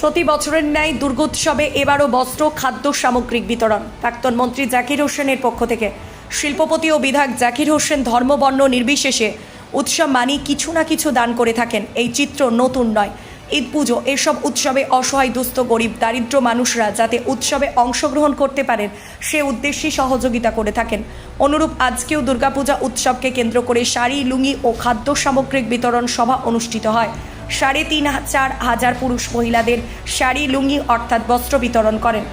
প্রতি বছরের ন্যায় দুর্গোৎসবে এবারও বস্ত্র, খাদ্য, সামগ্রিক বিতরণ। প্রাক্তন মন্ত্রী জাকির হোসেনের পক্ষ থেকে শিল্পপতি ও বিধায়ক জাকির হোসেন ধর্মবর্ণ নির্বিশেষে উৎসব মানি কিছু না কিছু দান করে থাকেন। এই চিত্র নতুন নয়। ঈদ পুজো, এসব উৎসবে অসহায়, দুস্থ, গরিব, দারিদ্র মানুষরা যাতে উৎসবে অংশগ্রহণ করতে পারেন, সে উদ্দেশ্যে সহযোগিতা করে থাকেন। অনুরূপ আজকেও দুর্গাপূজা উৎসবকে কেন্দ্র করে শাড়ি, লুঙ্গি ও খাদ্য সামগ্রিক বিতরণ সভা অনুষ্ঠিত হয়। সাড়ে তিন চার হাজার পুরুষ মহিলাদের শাড়ি, লুঙ্গি অর্থাৎ বস্ত্র বিতরণ করেন।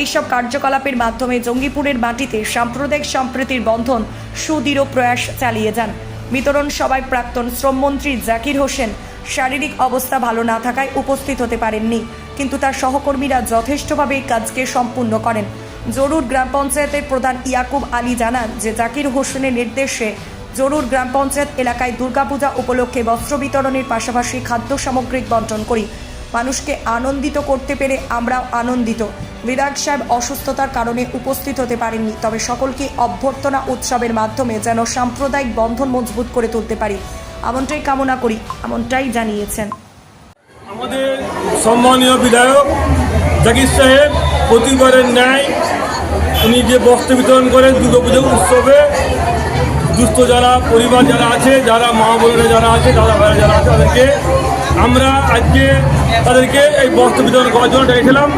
এইসব কার্যকলাপের মাধ্যমে জঙ্গিপুরের মাটিতে সাম্প্রদায়িক সম্প্রীতির বন্ধন সুদৃঢ় প্রয়াস চালিয়ে যান। বিতরণ সভায় প্রাক্তন শ্রমমন্ত্রী জাকির হোসেন, শারীরিক অবস্থা ভালো না থাকায় উপস্থিত হতে পারেননি, কিন্তু তার সহকর্মীরা যথেষ্টভাবে এই কাজকে সম্পূর্ণ করেন। জরুর গ্রাম পঞ্চায়েতের প্রধান ইয়াকুব আলী জানান যে জাকির হোসেনের নির্দেশে জরুর গ্রাম পঞ্চায়েত এলাকায় দুর্গাপূজা উপলক্ষে বস্ত্র বিতরণের পাশাপাশি খাদ্য সামগ্রিক বন্টন করি। মানুষকে আনন্দিত করতে পেরে আমরাও আনন্দিত। বিধায়ক সাহেব অসুস্থতার কারণে উপস্থিত হতে পারেননি, তবে সকলকে অভ্যর্থনা উৎসবের মাধ্যমে যেন সাম্প্রদায়িক বন্ধন মজবুত করে তুলতে পারি। এমনটাই কামনা করি এমনটাই জানিয়েছেন। আমাদের সম্মানীয় বিধায়ক জাকির সাহেব প্রতিবারের ন্যায় উনি যে বস্ত্র বিতরণ করেন দুর্গাপুজো উৎসবে দুস্থ যারা পরিবার যারা আছে যারা মা বোনেরা যারা আছে দাদা ভাইরা যারা আছে তাদেরকে আমরা আজকে তাদেরকে এই বস্ত্র বিতরণ করার জন্য ডেকেছিলাম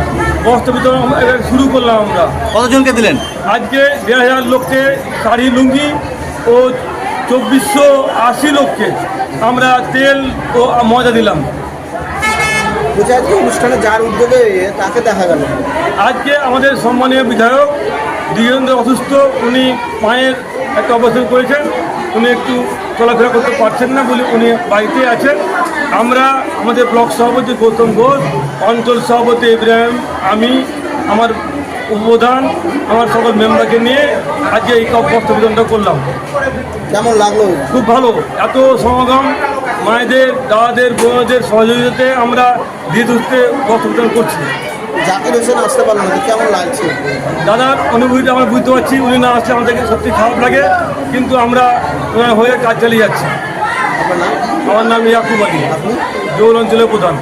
বস্ত্র বিতরণ শুরু করলাম আমরা। কতজনকে দিলেন? আজকে দেড় হাজার লোককে শাড়ি লুঙ্গি ও চব্বিশশো আশি লোককে আমরা তেল ও মজা দিলাম। আজকে অনুষ্ঠানে যার উদ্যোগে তাকে দেখা গেল। আজকে আমাদের সম্মানীয় বিধায়ক দিগেন্দ্র অসুস্থ উনি পায়ের একটা অপারেশন করেছেন। উনি একটু চলাফেরা করতে পারছেন না বলে উনি বাড়িতে আছেন। আমরা আমাদের ব্লক সভাপতি গৌতম ঘোষ অঞ্চল সভাপতি ইব্রাহিম আমি আমার উপপ্রধান আমার সকল মেম্বারকে নিয়ে আজকে এই বস্ত্র বিতরণটা করলাম। কেমন লাগল? খুব ভালো। এত সমাগম মায়েদের দাদাদের বোনদের সহযোগিতাতে আমরা ধীরে ধীরে বিতরণ করছি। জাকির হোসেন আসতে পারল না কেমন লাগছে? দাদার অনুভূতিটা আমরা বুঝতে পারছি উনি না আসলে আমাদেরকে সত্যি খারাপ লাগে কিন্তু আমরা ওনার হয়ে কাজ চালিয়ে যাচ্ছি। আমার নাম ইয়াকুব আলী আপনি? জৌল অঞ্চলের প্রধান।